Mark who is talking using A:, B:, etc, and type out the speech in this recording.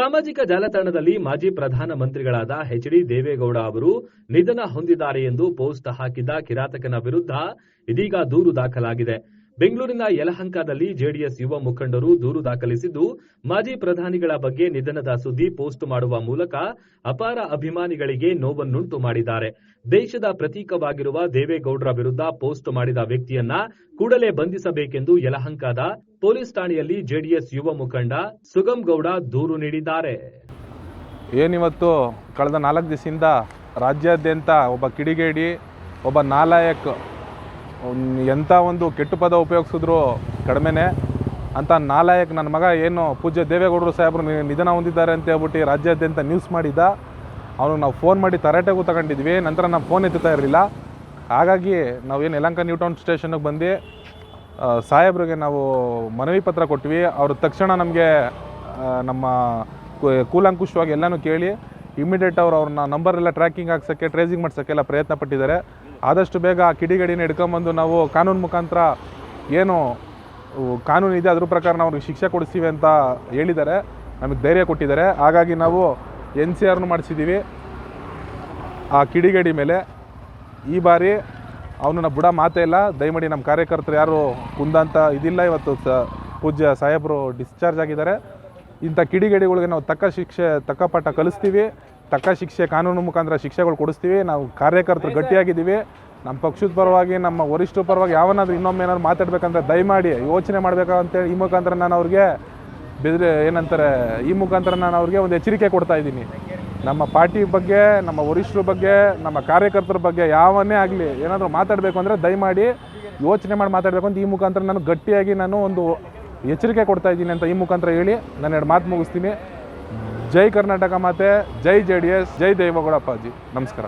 A: ಸಾಮಾಜಿಕ ಜಾಲತಾಣದಲ್ಲಿ ಮಾಜಿ ಪ್ರಧಾನ ಮಂತ್ರಿಗಳಾದ ಎಚ್ ಡಿ ದೇವೇಗೌಡ ಅವರು ನಿಧನ ಹೊಂದಿದ್ದಾರೆ ಎಂದು ಪೋಸ್ಟ್ ಹಾಕಿದ್ದ ಕಿರಾತಕನ ವಿರುದ್ಧ ಇದೀಗ ದೂರು ದಾಖಲಾಗಿದೆ. ಬೆಂಗಳೂರಿನ ಯಲಹಂಕದಲ್ಲಿ ಜೆಡಿಎಸ್ ಯುವ ಮುಖಂಡರು ದೂರು ದಾಖಲಿಸಿದ್ದು, ಮಾಜಿ ಪ್ರಧಾನಿಗಳ ಬಗ್ಗೆ ನಿಧನದ ಸುದ್ದಿ ಪೋಸ್ಟ್ ಮಾಡುವ ಮೂಲಕ ಅಪಾರ ಅಭಿಮಾನಿಗಳಿಗೆ ನೋವನ್ನುಂಟು ಮಾಡಿದ್ದಾರೆ. ದೇಶದ ಪ್ರತೀಕವಾಗಿರುವ ದೇವೇಗೌಡರ ವಿರುದ್ಧ ಪೋಸ್ಟ್ ಮಾಡಿದ ವ್ಯಕ್ತಿಯನ್ನ ಕೂಡಲೇ ಬಂಧಿಸಬೇಕೆಂದು ಯಲಹಂಕದ ಪೊಲೀಸ್ ಠಾಣೆಯಲ್ಲಿ ಜೆಡಿಎಸ್ ಯುವ ಮುಖಂಡ ಸುಗಮ್ ಗೌಡ ದೂರು ನೀಡಿದ್ದಾರೆ.
B: ಏನಿವತ್ತು ಕಳೆದ ನಾಲ್ಕು ದಿವಸದಿಂದ ರಾಜ್ಯಾದ್ಯಂತ ಒಬ್ಬ ಕಿಡಿಗೇಡಿ, ಒಬ್ಬ ನಾಲಾಯಕ್ ಎಂಥ ಒಂದು ಕೆಟ್ಟ ಪದ ಉಪಯೋಗಿಸಿದ್ರು ಕಡಿಮೆನೆ. ಅಂತ ನಾಲಾಯಕ್ ನನ್ನ ಮಗ ಏನು ಪೂಜ್ಯ ದೇವೇಗೌಡರು ಸಾಹೇಬರು ನಿಧನ ಹೊಂದಿದ್ದಾರೆ ಅಂತ ಹೇಳ್ಬಿಟ್ಟು ರಾಜ್ಯಾದ್ಯಂತ ನ್ಯೂಸ್ ಮಾಡಿದ್ದ. ಅವ್ರಿಗೆ ನಾವು ಫೋನ್ ಮಾಡಿ ತರಾಟೆಗೂ ತಗೊಂಡಿದ್ವಿ, ನಂತರ ನಾವು ಫೋನ್ ಎತ್ತುತ್ತಾ ಇರಲಿಲ್ಲ. ಹಾಗಾಗಿ ನಾವೇನು ಯಲಂಕ ನ್ಯೂ ಟೌನ್ ಸ್ಟೇಷನ್ಗೆ ಬಂದು ಸಾಹೇಬ್ರಿಗೆ ನಾವು ಮನವಿ ಪತ್ರ ಕೊಟ್ವಿ. ಅವರು ತಕ್ಷಣ ನಮಗೆ ನಮ್ಮ ಕೂಲಂಕುಷವಾಗಿ ಎಲ್ಲನೂ ಕೇಳಿ ಇಮಿಡಿಯೇಟ್ ಅವರು ಅವ್ರನ್ನ ನಂಬರ್ ಎಲ್ಲ ಟ್ರ್ಯಾಕಿಂಗ್ ಹಾಕ್ಸೋಕ್ಕೆ ಟ್ರೇಸಿಂಗ್ ಮಾಡ್ಸೋಕ್ಕೆಲ್ಲ ಪ್ರಯತ್ನ ಪಟ್ಟಿದ್ದಾರೆ. ಆದಷ್ಟು ಬೇಗ ಆ ಕಿಡಿಗಡಿನ ಹಿಡ್ಕೊಂಬಂದು ನಾವು ಕಾನೂನು ಮುಖಾಂತರ ಏನು ಕಾನೂನು ಇದೆ, ಅದ್ರ ಪ್ರಕಾರ ನಾವು ಅವ್ರಿಗೆ ಶಿಕ್ಷೆ ಕೊಡಿಸ್ತೀವಿ ಅಂತ ಹೇಳಿದ್ದಾರೆ, ನಮಗೆ ಧೈರ್ಯ ಕೊಟ್ಟಿದ್ದಾರೆ. ಹಾಗಾಗಿ ನಾವು ಎನ್ ಸಿ ಆರ್ನು ಮಾಡಿಸಿದ್ದೀವಿ. ಆ ಕಿಡಿಗೇಡಿ ಮೇಲೆ ಈ ಬಾರಿ ಅವನನ್ನ ಬುಡ ಮಾತೇ ಇಲ್ಲ. ದಯಮಾಡಿ ನಮ್ಮ ಕಾರ್ಯಕರ್ತರು ಯಾರು ಕುಂದಂತ ಇದಿಲ್ಲ. ಇವತ್ತು ಸ, ಪೂಜ್ಯ ಸಾಹೇಬರು ಡಿಸ್ಚಾರ್ಜ್ ಆಗಿದ್ದಾರೆ. ಇಂಥ ಕಿಡಿಗಡಿಗಳಿಗೆ ನಾವು ತಕ್ಕ ಶಿಕ್ಷೆ, ತಕ್ಕ ಪಾಠ ಕಲಿಸ್ತೀವಿ. ತಕ್ಕ ಶಿಕ್ಷೆ ಕಾನೂನು ಮುಖಾಂತರ ಶಿಕ್ಷೆಗಳು ಕೊಡಿಸ್ತೀವಿ. ನಾವು ಕಾರ್ಯಕರ್ತರು ಗಟ್ಟಿಯಾಗಿದ್ದೀವಿ. ನಮ್ಮ ಪಕ್ಷದ ಪರವಾಗಿ ನಮ್ಮ ವರಿಷ್ಠರ ಪರವಾಗಿ ಯಾವನಾದ್ರೂ ಇನ್ನೊಮ್ಮೆ ಏನಾದ್ರು ಮಾತಾಡ್ಬೇಕಂದ್ರೆ ದಯಮಾಡಿ ಯೋಚನೆ ಮಾಡಬೇಕಂತೇಳಿ ಈ ಮುಖಾಂತರ ನಾನು ಅವ್ರಿಗೆ ಬೆದ್ರೆ ಏನಂತಾರೆ ಈ ಮುಖಾಂತರ ನಾನು ಅವ್ರಿಗೆ ಒಂದು ಎಚ್ಚರಿಕೆ ಕೊಡ್ತಾ ಇದ್ದೀನಿ. ನಮ್ಮ ಪಾರ್ಟಿ ಬಗ್ಗೆ ನಮ್ಮ ವರಿಷ್ಠರ ಬಗ್ಗೆ ನಮ್ಮ ಕಾರ್ಯಕರ್ತರ ಬಗ್ಗೆ ಯಾವನ್ನೇ ಆಗಲಿ ಏನಾದರೂ ಮಾತಾಡಬೇಕು ಅಂದರೆ ದಯಮಾಡಿ ಯೋಚನೆ ಮಾಡಿ ಮಾತಾಡಬೇಕು ಅಂತ ಈ ಮುಖಾಂತರ ನಾನು ಗಟ್ಟಿಯಾಗಿ ನಾನು ಒಂದು ಎಚ್ಚರಿಕೆ ಕೊಡ್ತಾ ಇದ್ದೀನಿ ಅಂತ ಈ ಮುಖಾಂತರ ಹೇಳಿ ನಾನು ಎರಡು ಮಾತು ಮುಗಿಸ್ತೀನಿ. ಜೈ ಕರ್ನಾಟಕ ಮಾತೆ ಜೈ ಜೆ ಡಿ ಎಸ್ ಜೈ ದೇವೇಗೌಡ ಅಪ್ಪಾಜಿ. ನಮಸ್ಕಾರ.